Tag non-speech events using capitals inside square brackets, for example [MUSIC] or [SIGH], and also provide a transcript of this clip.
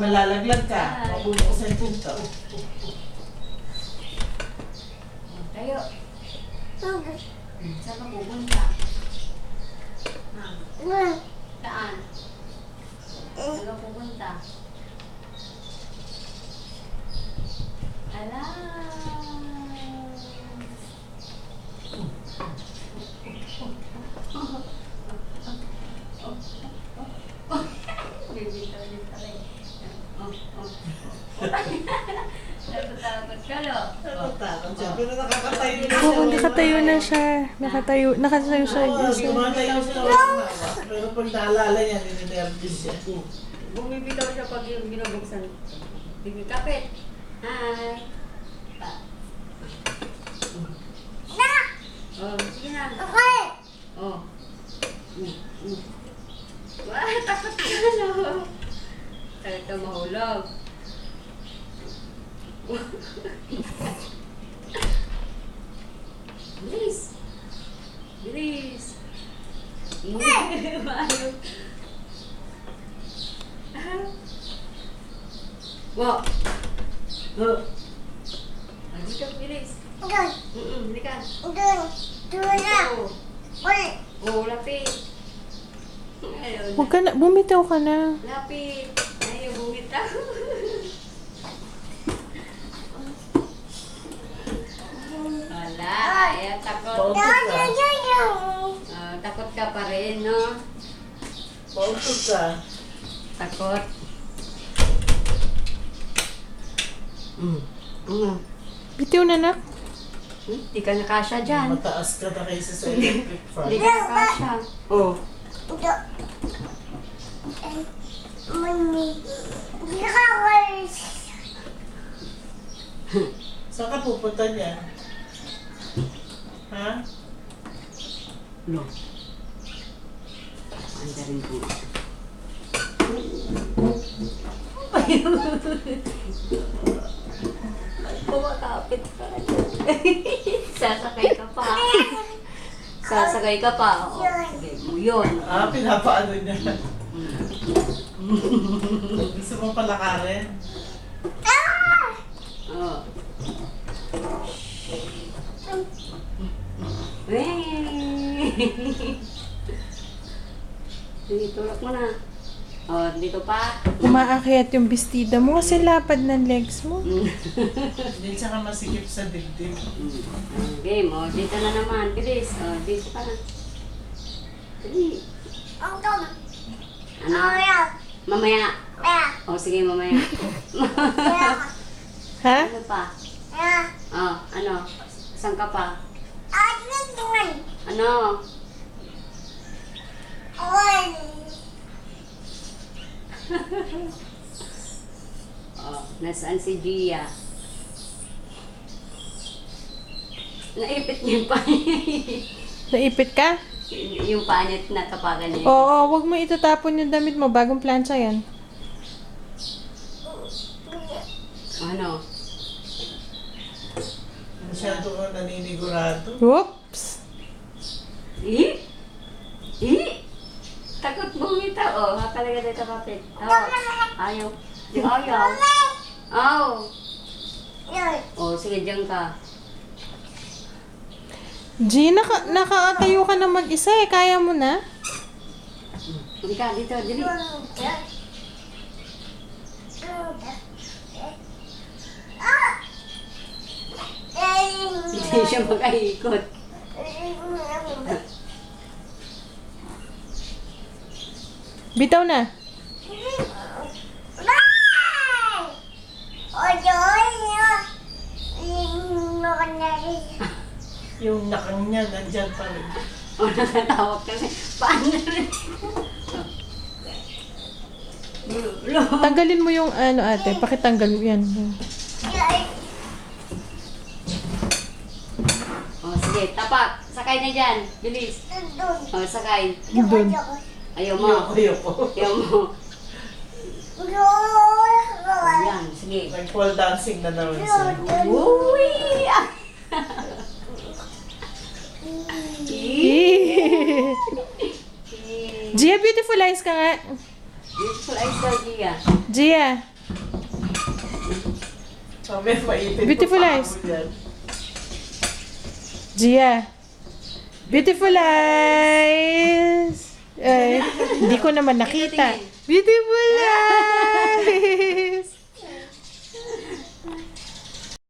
malalaglag ka. Mabubuksan yung pinto. Tayo. Saan ka pupunta? Saan? Saan ka pupunta? Ala! [LAUGHS] Bibitaw din pala Takot-takot ka, lo. Takot siya. Pero nakakatayo na siya. Oo, nakatayo na siya. Nakatayo, nakatayo siya. Oo, kumatayo siya. Pero pag naalala niya, nininervous siya. Bumibitaw siya pag yung binubuksan. Bigay kapit. Hi. Pa. Oh, sige na. Oh. Mm, mm. Wah, takot ka na. Ka mahulog. Bilis. Bilis. Maayos. Wow. Oh. Hindi ka bilis. Mm-mm, hindi ka. Oo. Oo, lapit. Ayun. Huwag ka na, bumitaw ka na. Lapit. Wala. Ayan, takot. Ah, takot ka pa rin, no? Pautot ka. Takot. Mm. Mm. Bitiw na nak. Hmm? Di ka nakasya dyan. Mataas ka na kaysa sa electric fan. Di ka nakasya. Oh. [LAUGHS] Saan ka pupunta niya? Ha? No. Andarin ko. Kumakapit ka. [LAUGHS] Sasakay ka pa. [LAUGHS] Sasakay ka pa. O, sige mo yun. Ah, pinapaano niya. Gusto mo palakarin? Oh. Weh! Sige, tulak mo na. Oh, dito pa. Umaakyat yung bestida mo kasi lapad ng legs mo. [LAUGHS] Hindi siya ka masikip sa dibdib. Game, oh, dito na naman. Bilis. Oh, dito pa na. Dali. Ano? Mamaya. Oh, sige, mamaya. [LAUGHS] Ha? ano pa? Oh, ano? Saan ka pa? Ano? [LAUGHS] Oh, nasaan si Gia? Naipit niya paa [LAUGHS] Naipit ka? yung paa niya, natapagan niya. Oo, wag mo itatapon yung damit mo. Bagong plancha yan. Ano? Masyado ka naninigurado. Whoops! Eh? Eh? Takot bumita. Oh, ha talaga dito kapit. Oh, ayaw. Di ayaw. Oh. Oh, sige, dyan ka. G, naka, nakatayo ka na mag-isa eh. Kaya mo na? Hindi ka, dito, dili. Hindi siya makaikot. Bitaw na. Yung nakang niya, nandyan pa rin. [LAUGHS] O, nakatawag kasi. Paano rin? [LAUGHS] Tanggalin mo yung ano ate. Pakitanggal mo yan. O, sige, tapak. Sakay na dyan. Bilis. O, sakay. Doon. Ayaw mo. Ayoko. Ayaw mo. Yan, sige. Nag-pole dancing na naman siya. Uy! Eyes ka nga. Beautiful eyes Gia. Gia. Beautiful eyes. Gia. Beautiful eyes. Ay, hindi ko naman nakita. Beautiful eyes.